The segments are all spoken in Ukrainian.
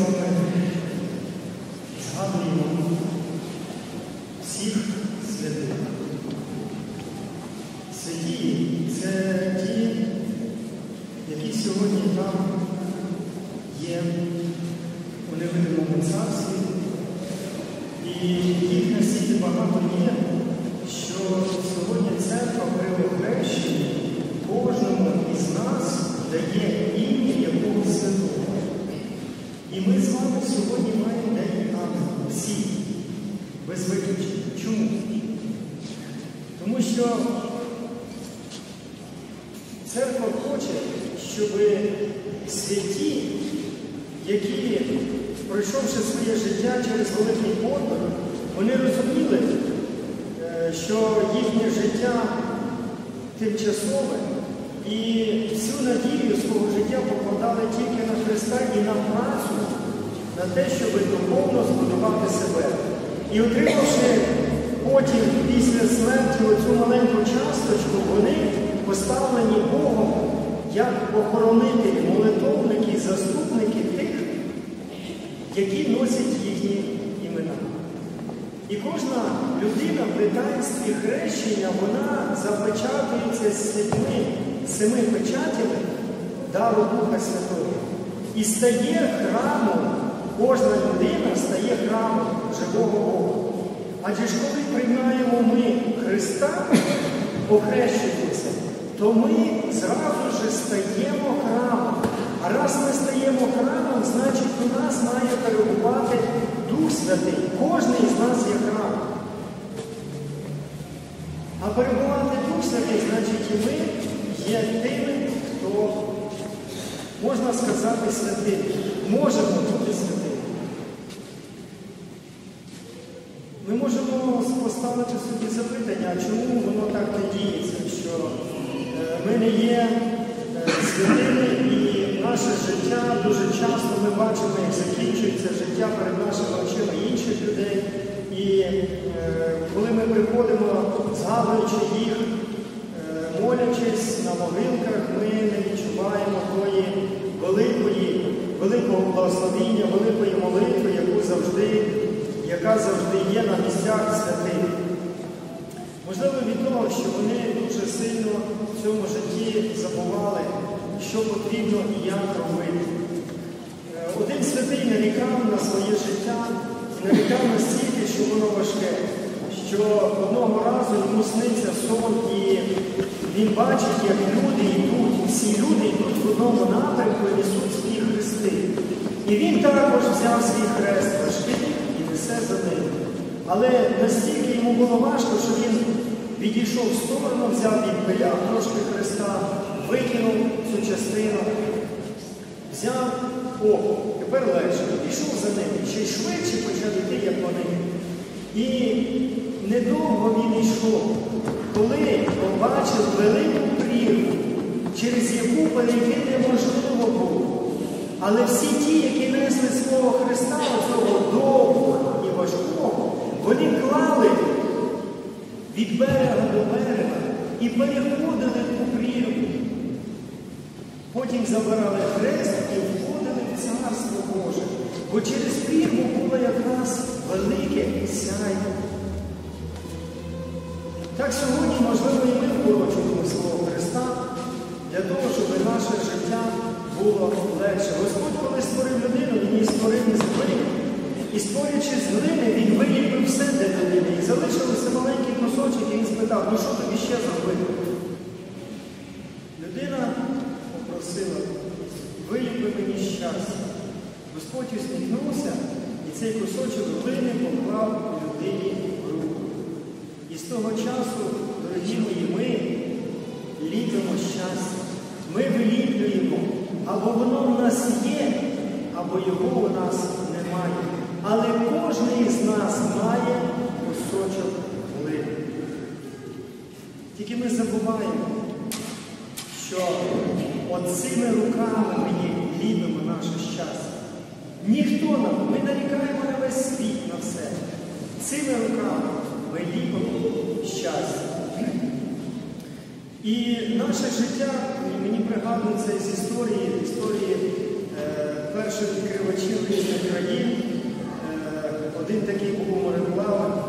вами згадуємо всіх святих. Святі це ті, які сьогодні там є у невидимому царстві. І їх настільки багато є, що сьогодні церква при охрещенні кожному із нас дає ім'я якогось святого. І ми з вами сьогодні маємо день ангел. Всі, без виключення. Чому? Тому що церква хоче, щоб святі, які, пройшовши своє життя через великий подвиг, вони розуміли, е, що їхнє життя тимчасове і всю надію свого життя покладали тільки на Христа і на працю, на те, щоб духовно збудувати себе. І отримавши потім після смерті оцю маленьку часточку, вони поставлені Богом як охоронителі, молитовники, заступники тих, які носять їхні імена. І кожна людина в таїнстві хрещення, вона запечатується семи, семи печатями дару Духа Святого. І стає храмом, кожна людина стає храмом живого Бога. Адже ж коли приймаємо ми Христа, охрещуємося, то ми зразу ж стаємо храмом. А раз ми стаємо храмом, значить у нас має перебувати Дух Святий. Кожний із нас є храм. А перебувати Дух Святий, значить і ми є тими, хто, можна сказати, святий. Можемо бути святими. Ми можемо поставити собі запитання, чому воно так не діється, що ми не є е, святими і наше життя дуже часто ми бачимо, як закінчується життя перед нашими очима інших людей. І е, коли ми приходимо, згадуючи їх, е, молячись на могилках, ми не відчуваємо тої великої, великого благословіння, великої молитви, яку завжди яка завжди є на місцях святих. Можливо, від того, що вони дуже сильно в цьому житті забували, що потрібно і як робити. Е, Один святий нарікав на своє життя і нарікав настільки, що воно важке, що одного разу йому сниться сон, і він бачить, як люди йдуть, всі люди йдуть в одному напрямку і несуть свої хрести. І він також взяв свій хрест важкий все за ним. Але настільки йому було важко, що він відійшов в сторону, взяв відпиляв трошки Христа, викинув цю частину, взяв, о, тепер легше, пішов за ним, ще й швидше почав йти, як вони. І недовго він йшов, коли побачив велику прірву, через яку перейти неможливо було. Але всі ті, які несли свого Христа, цього довгого і важкого, вони клали від берега до берега і переходили ту прірву. Потім забирали хрест і входили в Царство Боже. Бо через прірву було якраз велике сяйво. Так сьогодні, можливо, і ми вкорочуємо свого Христа для того, щоб наше життя було легше. Господь, коли створив людину, він її створив із глини. І створюючи з глини, спитав, ну що тобі ще зробити? Людина попросила, виліпи мені щастя. Господь усміхнувся і цей кусочок глини поклав людині в руку. І з того часу, дорогі мої, ми ліпимо щастя. Ми виліплюємо. Або воно в нас є, або його у нас немає. Але кожен із нас має кусочок глини. Тільки ми забуваємо, що оцими руками ми ліпимо наше щастя. Ніхто нам, ми нарікаємо на весь світ на все. Цими руками ми ліпимо щастя. І наше життя, мені пригадується з історії, історії е, перших відкривачів різних країн. Е, Один такий був мореплавець,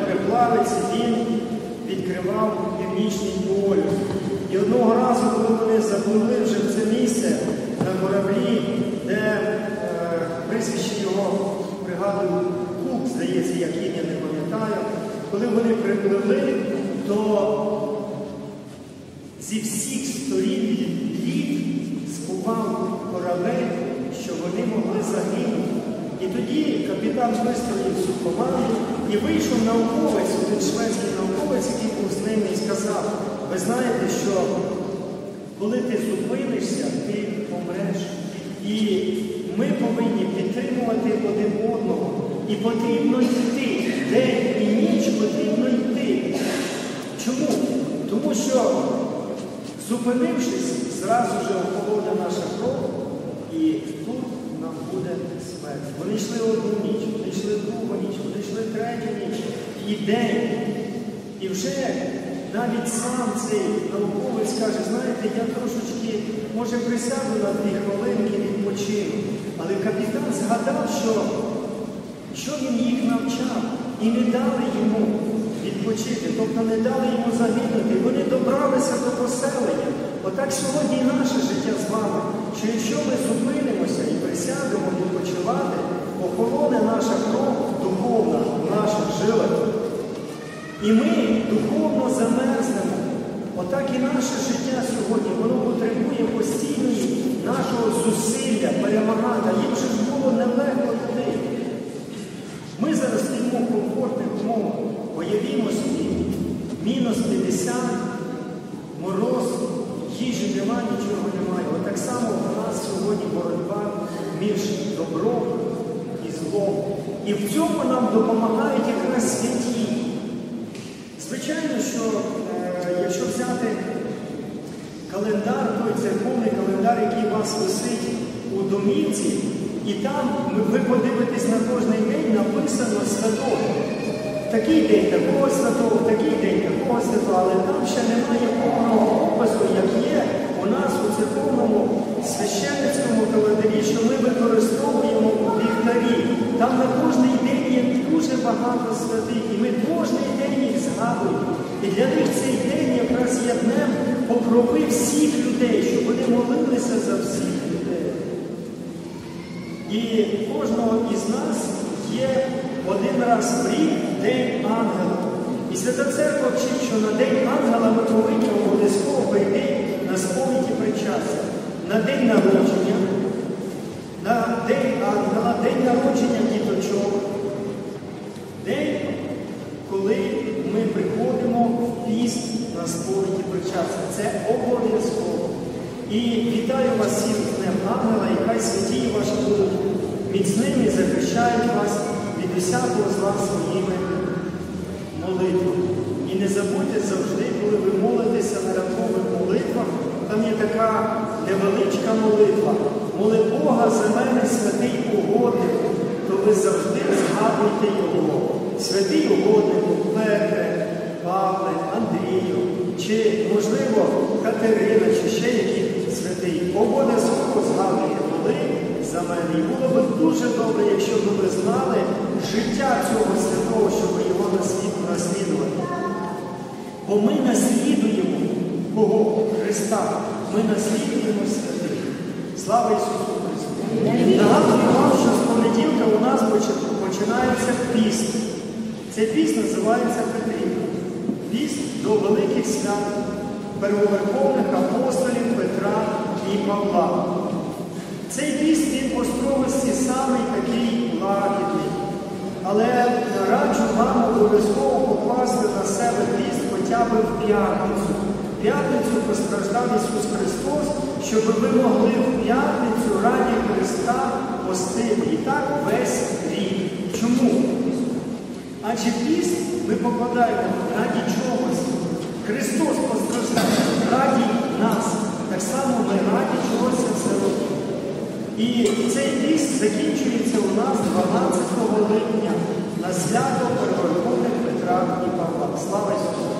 мореплавець, він відкривав північний полюс. Коли запливли вже в це місце на кораблі, де е, прізвище його пригадую Кук, здається, як ім'я не пам'ятаю, коли вони припливли, то зі всіх сторін лід скував корабель, що вони могли загинути. І тоді капітан вистроїв цю команду і вийшов науковець, один шведський науковець, який був з ними і сказав, ви знаєте, що коли ти зупинишся, ти помреш. І ми повинні підтримувати один одного. І потрібно йти. День і ніч потрібно йти. Чому? Тому що, зупинившись, зразу же охолоне наша кров, і тут нам буде смерть. Вони йшли одну ніч, вони йшли другу ніч, вони йшли третю ніч і день. Навіть сам цей науковець каже, знаєте, я трошечки, може, присяду на дві хвилинки відпочину. Але капітан згадав, що, що він їх навчав, і не дали йому відпочити, тобто не дали йому загинути. Вони добралися до поселення. Отак сьогодні і наше життя з вами, що якщо ми зупинимося і присядемо відпочивати, охолоне наша кров духовна в наших жилах. І ми духовно замерзнемо. Отак і наше життя сьогодні, воно потребує постійної нашого зусилля, перемагати. Їм же було нелегко туди. Ми зараз в комфортних умовах. Уявімо собі, мінус 50, мороз, їжі немає, нічого немає. Отак само у нас сьогодні боротьба між добром і злом. І в цьому нам допомагають якраз святі. Звичайно, що е, якщо взяти календар, той церковний календар, який у вас висить у домівці, і там ви подивитесь на кожний день, написано святого. Такий день такого святого, такий день такого святого, але там ще немає повного опису, як є у нас у церковному священницькому календарі, що ми використовуємо у ліхтарі. Там на кожний день є дуже багато святих, і ми кожний день їх згадуємо. І для них цей день якраз є днем покрови всіх людей, щоб вони молилися за всіх людей. І кожного із нас є один раз в рік День Ангела. І Свята Церква вчить, що на День Ангела ми повинні обов'язково прийти на сповіді причастя, на день народження, на День Ангела, день народження діточок, день, коли піст на сповіді причастя. Це обов'язково. І вітаю вас всіх Днем Ангела, і хай святі ваші будуть міцними, захищають вас від усякого зла своїми молитвами. І не забудьте завжди, коли ви молитеся на ранкових молитвах, там є така невеличка молитва. Моли Бога за мене святий угодник, то ви завжди згадуйте Його. Святий Андрію, чи, можливо, Катерина, чи ще який святий. Обов'язково згадуйте моли за мене. І було б дуже добре, якщо б ви знали життя цього святого, щоб його наслідувати. Бо ми наслідуємо кого? Христа. Ми наслідуємо святих. Слава Ісусу Христу! Нагадую вам, що з понеділка у нас починається піст. Цей піст називається до великих свят первоверховних апостолів Петра і Павла. Цей піст він по строгості самий такий лагідний. Але раджу вам обов'язково покласти на себе піст хоча б в п'ятницю. П'ятницю постраждав Ісус Христос, щоб ви могли в п'ятницю раді Христа постити. І так весь рік. Чому? Адже піст раді чогось. Христос постраждав раді нас, так само ми раді чогося все робимо. І цей піс закінчується у нас 12 липня на свято Первоверховних Петра і Павла. Слава Ісусу!